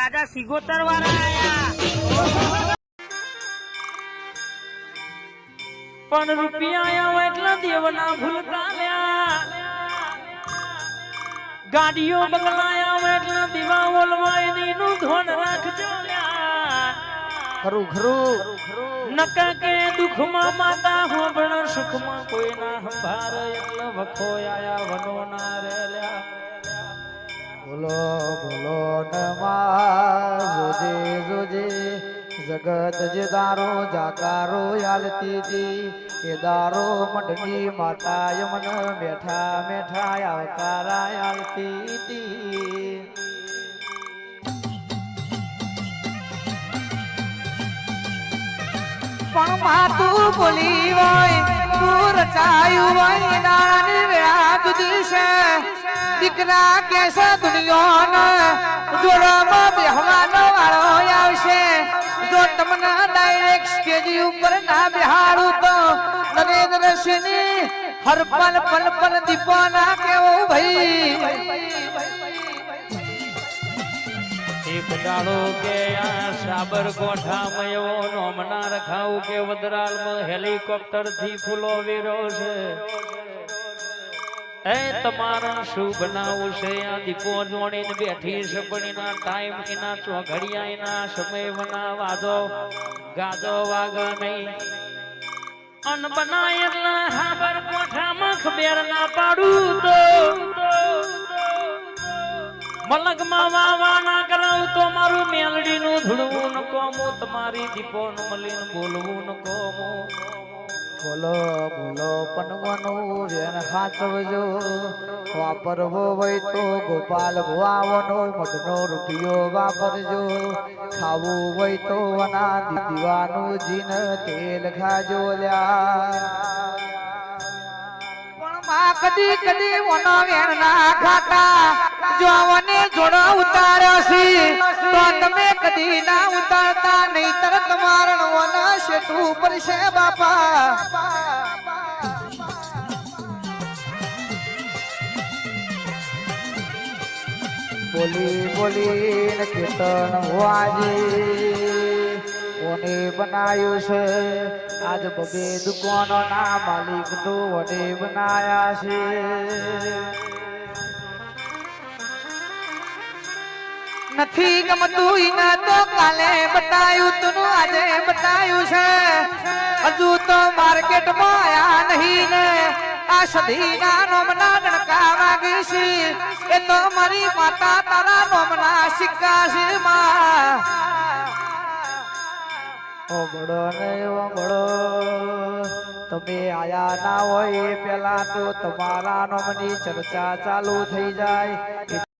રાજા સિગોતર વાળા આયા. પણ રૂપિયા આયા એટલા દેવના ભૂલતા લ્યા ગાડીઓ બગલાયા એટલે દીવા ઓલવાયની નું ધોન રાખજો લ્યા. ખરું ખરું. નકા કે દુખમાં માતા હોબળ સુખમાં કોઈ ના સંભાર એટલે વખો આયા વનો ના રેલ્યા બોલો બોલો. જોજે જોજે જગત જે દારો જાકારો યાલતી એ દારો મંડની માતા યમન આવકારા યાલતી પણ માતું બોલી હોય, તું રચાયું હોય નાની દીકરા કેસે દુનિયાનો જોડામાં બેહવાનો વાળો આવશે. જો તમને ડાયરેક્ટ સ્ટેજ ઉપર ના બેહાડું તો નરેન્દ્ર સિંહની હર પલ પલ દીપોના કેવો ભાઈ. કે આ સાબર કોઠામાં એવો નોમના રખાવું કે વદરાલમાં હેલિકોપ્ટરથી ફૂલો વેરો છે. એ તમારા શું બનાવું આ દીપો જોડીને બેઠી છે, પણ ટાઈમ એના ચોઘડિયા, એના સમય વના વાદો ગાદો વાગ નહીં. અન બનાય એટલે હાબર કોઠામાં ખબેર ના પાડું તો. મલગમાં વાવા ના કરાવ તો મારું મેલડી નું ધૂળવું ન કોમું, તમારી દીપો નું મલીન બોલવું ન કોમું. બોલો ફૂલો પનવાનું વેણ સાચવજો વાપરવો હોય તો ગોપાલ ભુવાનો મઢનો રૂપિયો વાપરજો. ખાવું હોય તો અના દીવાનું જીન, તેલ ખાજો લ્યા. કદી કદી મનો વેણ ના ખાતા જો જોડો ઉતાર્યો છે. તો તમે કદી ના ઉતારતા, નહીતર તમારણ વન શેઠું પડશે બાપા. બોલી બોલી કીર્તન વાજી. કોને બનાવ્યું છે. આજ બબે દુકાનો ના માલિક તો વડે બનાયા છે. નથી ગમતું ઈના તો કાલે બતાયું તું, આજે બતાયું છે. હજુ તો માર્કેટમાં આયા નહીં ને. આ સધીના નોમના ડણકા વાગી છે. એ તો મારી માતા તારા નોમના સિક્કા છે માં. ઓગળો ને ઓગળો, તમે આયા ના હોય પેલા તો તમારા નોમની ચર્ચા ચાલુ થઈ જાય.